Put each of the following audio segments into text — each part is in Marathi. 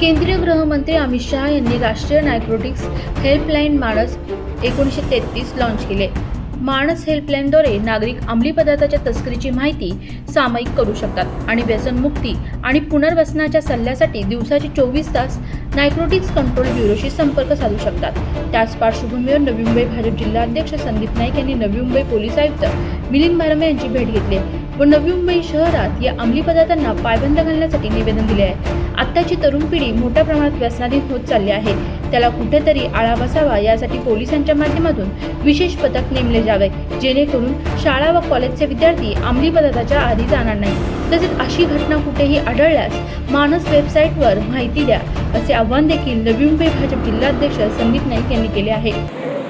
केंद्रीय गृहमंत्री अमित शहा यांनी राष्ट्रीय नायक्रोटिक्स हेल्पलाईन माणस एकोणीसशे तेहतीस लाँच केले. मानस हेल्पलाईनद्वारे नागरिक अंमली पदार्थाच्या तस्करीची माहिती सामायिक करू शकतात आणि व्यसनमुक्ती आणि पुनर्वसनाच्या सल्ल्यासाठी दिवसाचे चोवीस तास नायक्रोटिक्स कंट्रोल ब्युरोशी संपर्क साधू शकतात. त्याच पार्श्वभूमीवर नवी मुंबई भाजप जिल्हाध्यक्ष संदीप नाईक यांनी नवी मुंबई पोलीस आयुक्त मिलिंद भारमे यांची भेट घेतली व नवी मुंबई शहरात या अंमली पदार्थांना पायबंद घालण्यासाठी निवेदन दिले आहे. आत्ताची तरुण पिढी मोठ्या प्रमाणात व्यसनाधीन होत चालली आहे. त्याला कुठेतरी आळा बसावा यासाठी पोलिसांच्या माध्यमातून विशेष पथक नेमले जावे जेणेकरून शाळा व कॉलेजचे विद्यार्थी अंमली पदार्थाच्या आधी जाणार नाही तसेच अशी घटना कुठेही आढळल्यास मानस वेबसाईटवर माहिती द्या असे आव्हान देखील नवी मुंबई भाजप जिल्हाध्यक्ष संदीप नाईक यांनी केले आहे.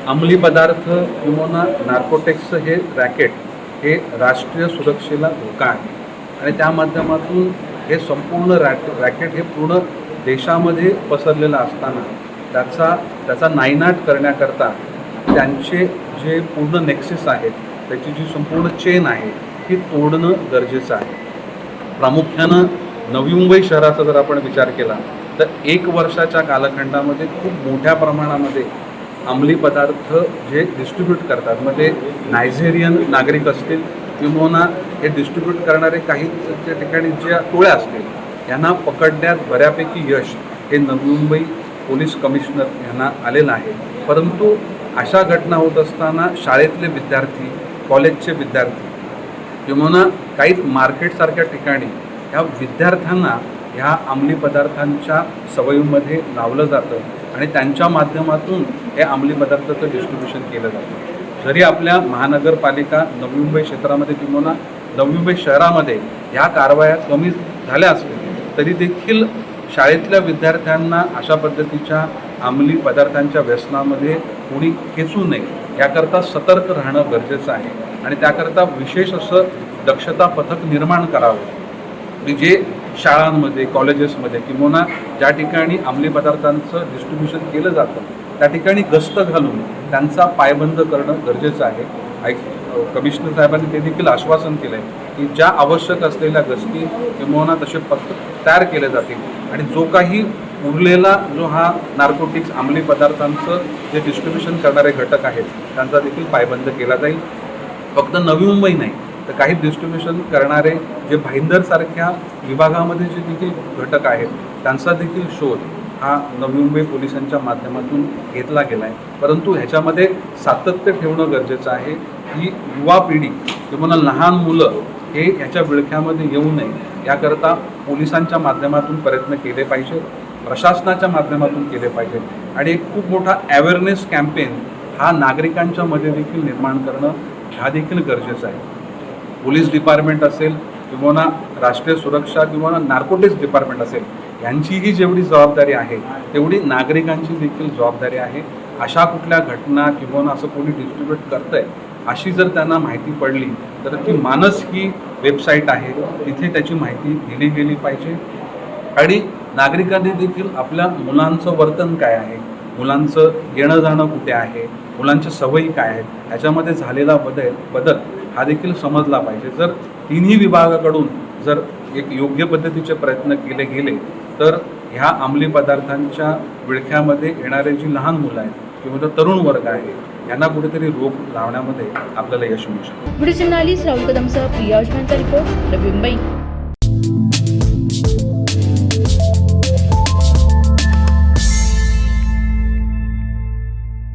अंमली पदार्थ किंवा नार्कोटेक्सचं हे रॅकेट हे राष्ट्रीय सुरक्षेला धोका आहे. आणि त्या माध्यमातून हे संपूर्ण रॅक रॅकेट हे पूर्ण देशामध्ये पसरलेलं असताना त्याचा त्याचा नायनाट करण्याकरता त्यांचे जे पूर्ण नेक्सेस आहेत त्याची जी संपूर्ण चेन आहे ती तोडणं गरजेचं आहे. प्रामुख्यानं नवी मुंबई शहराचा जर आपण विचार केला तर एक वर्षाच्या कालखंडामध्ये खूप मोठ्या प्रमाणामध्ये अंमली पदार्थ जे डिस्ट्रीब्यूट करतात म्हणजे नायझेरियन नागरिक असतील किंवा हे डिस्ट्रीब्यूट करणारे काही त्या ठिकाणी ज्या टोळ्या असतील यांना पकडण्यात बऱ्यापैकी यश हे नवी मुंबई पोलीस कमिशनर यांना आलेला आहे. परंतु अशा घटना होत असताना शाळेतले विद्यार्थी कॉलेजचे विद्यार्थी किंवा काही मार्केटसारख्या ठिकाणी ह्या विद्यार्थ्यांना ह्या अंमली पदार्थांच्या सवयीमध्ये लावलं जातं आणि त्यांच्या माध्यमातून हे अंमली पदार्थाचं डिस्ट्रीब्युशन केलं जातं. जरी आपल्या महानगरपालिका नवी मुंबई क्षेत्रामध्ये किंवा नवी मुंबई शहरामध्ये ह्या कारवाया कमी झाल्या असतील तरी देखील शाळेतल्या विद्यार्थ्यांना अशा पद्धतीच्या अंमली पदार्थांच्या व्यसनामध्ये कोणी खेचू नये याकरता सतर्क राहणं गरजेचं आहे. आणि त्याकरता विशेष असं दक्षता पथक निर्माण करावं. की जे शाळांमध्ये कॉलेजेसमध्ये किंवा ज्या ठिकाणी अंमली पदार्थांचं डिस्ट्रीब्युशन केलं जातं त्या ठिकाणी गस्त घालून त्यांचा पायबंद करणं गरजेचं आहे. ऐक कमिशनर साहेबांनी ते देखील आश्वासन केलं आहे की ज्या आवश्यक असलेल्या गस्ती किंबहुना तसे पथक तयार केले जातील. आणि जो काही उरलेला जो हा नार्कोटिक्स अंमली पदार्थांचं जे डिस्ट्रीब्युशन करणारे घटक आहेत त्यांचा देखील पायबंद केला जाईल. फक्त नवी मुंबई नाही तर काही डिस्ट्रीब्युशन करणारे जे भाईंदरसारख्या विभागामध्ये जे देखील घटक आहेत त्यांचा देखील शोध हा नवी मुंबई पोलिसांच्या माध्यमातून घेतला गेला आहे परंतु ह्याच्यामध्ये सातत्य ठेवणं गरजेचं आहे. ही युवा पिढी किंवा लहान मुलं हे ह्याच्या विळख्यामध्ये येऊ नये याकरता पोलिसांच्या माध्यमातून प्रयत्न केले पाहिजे प्रशासनाच्या माध्यमातून केले पाहिजे. आणि एक खूप मोठा अवेअरनेस कॅम्पेन हा नागरिकांच्या मध्ये देखील निर्माण करणं हा देखील गरजेचं आहे. पोलीस डिपार्टमेंट असेल किंवा राष्ट्रीय सुरक्षा किंवा नार्कोटिक्स डिपार्टमेंट असेल यांचीही जेवढी जबाबदारी आहे तेवढी नागरिकांची देखील जबाबदारी आहे. अशा कुठल्या घटना किंवा असं कोणी डिस्ट्रीब्यूट करतंय अशी जर त्यांना माहिती पडली तर ती मानस ही वेबसाईट आहे. तिथे त्याची माहिती दिली गेली पाहिजे. आणि नागरिकांनी देखील आपल्या मुलांचं वर्तन काय आहे? मुलांचं येणं जाणं कुठे आहे? मुलांच्या सवयी काय आहेत? ह्याच्यामध्ये झालेला बदल बदल हा देखील समजला पाहिजे. जर तिन्ही विभागाकडून जर एक योग्य पद्धतीचे प्रयत्न केले गेले तर ह्या अंमली पदार्थांच्या विळख्यामध्ये येणारे जी लहान मुलं आहेत किंवा जो तरुण वर्ग आहे यांना कुठेतरी रोख लावण्यामध्ये आपल्याला यश मिळू शकतो. व्हिडिओ जर्नालिस्ट राहुल कदमसह प्रिया उस्मानचा रिपोर्ट मुंबई